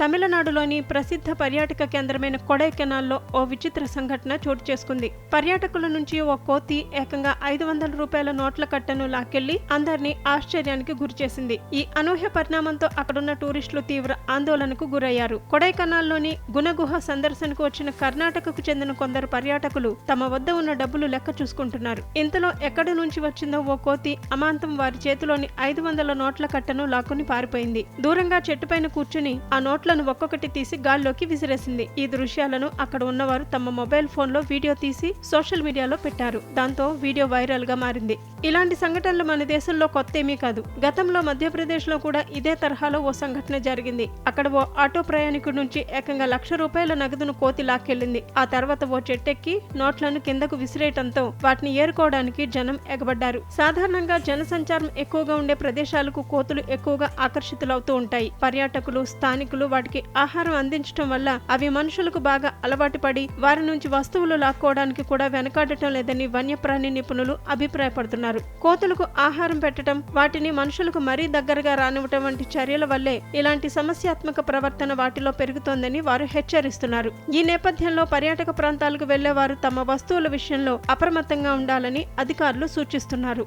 తమిళనాడులోని ప్రసిద్ధ పర్యాటక కేంద్రమైన కొడైకెనాల్లో ఓ విచిత్ర సంఘటన చోటు చేసుకుంది. పర్యాటకుల నుంచి ఓ కోతి ఏకంగా ఐదు వందల రూపాయల నోట్ల కట్టను లాక్కెళ్ళి అందరినీ ఆశ్చర్యానికి గురిచేసింది ఈ అనూహ్య పరిణామంతో అక్కడున్న టూరిస్టులు తీవ్ర ఆందోళనకు గురయ్యారు. కొడైకెనాల్లోని గుణగుహ సందర్శనకు వచ్చిన కర్ణాటకకు చెందిన కొందరు పర్యాటకులు తమ వద్ద ఉన్న డబ్బులు లెక్క చూసుకుంటున్నారు. ఇంతలో ఎక్కడి నుంచి వచ్చిందో ఓ కోతి అమాంతం వారి చేతిలోని ఐదు వందల నోట్ల కట్టను లాక్కుని పారిపోయింది. దూరంగా చెట్టుపైన కూర్చుని ఆ నోట్ల నోట్లను ఒక్కొక్కటి తీసి గాల్లోకి విసిరేసింది. ఈ దృశ్యాలను అక్కడ ఉన్నవారు తమ మొబైల్ ఫోన్లో వీడియో తీసి సోషల్ మీడియాలో పెట్టారు. దాంతో వీడియో వైరల్గా మారింది. ఇలాంటి సంఘటనలు మన దేశంలో కొత్త ఏమీ కాదు. గతంలో మధ్యప్రదేశ్లో కూడా ఇదే తరహాలో ఓ సంఘటన జరిగింది. అక్కడ ఓ ఆటో ప్రయాణికుడి నుంచి ఏకంగా లక్ష రూపాయల నగదును కోతి లాక్కెళ్ళింది ఆ తర్వాత ఓ చెట్టెక్కి నోట్లను కిందకు విసిరేయటంతో వాటిని ఏరుకోవడానికి జనం ఎగబడ్డారు. సాధారణంగా జనసంచారం ఎక్కువగా ఉండే ప్రదేశాలకు కోతులు ఎక్కువగా ఆకర్షితులవుతూ ఉంటాయి. పర్యాటకులు స్థానికులు వాటికి ఆహారం అందించడం వల్ల అవి మనుషులకు బాగా అలవాటు పడి వారి నుంచి వస్తువులు లాక్కోవడానికి కూడా వెనకాడటం లేదని వన్యప్రాణి నిపుణులు అభిప్రాయపడుతున్నారు. కోతులకు ఆహారం పెట్టడం వాటిని మనుషులకు మరీ దగ్గరగా రానివ్వటం వంటి చర్యల వల్లే ఇలాంటి సమస్యాత్మక ప్రవర్తన వాటిలో పెరుగుతోందని వారు హెచ్చరిస్తున్నారు. ఈ నేపథ్యంలో పర్యాటక ప్రాంతాలకు వెళ్ళే వారు తమ వస్తువుల విషయంలో అప్రమత్తంగా ఉండాలని అధికారులు సూచిస్తున్నారు.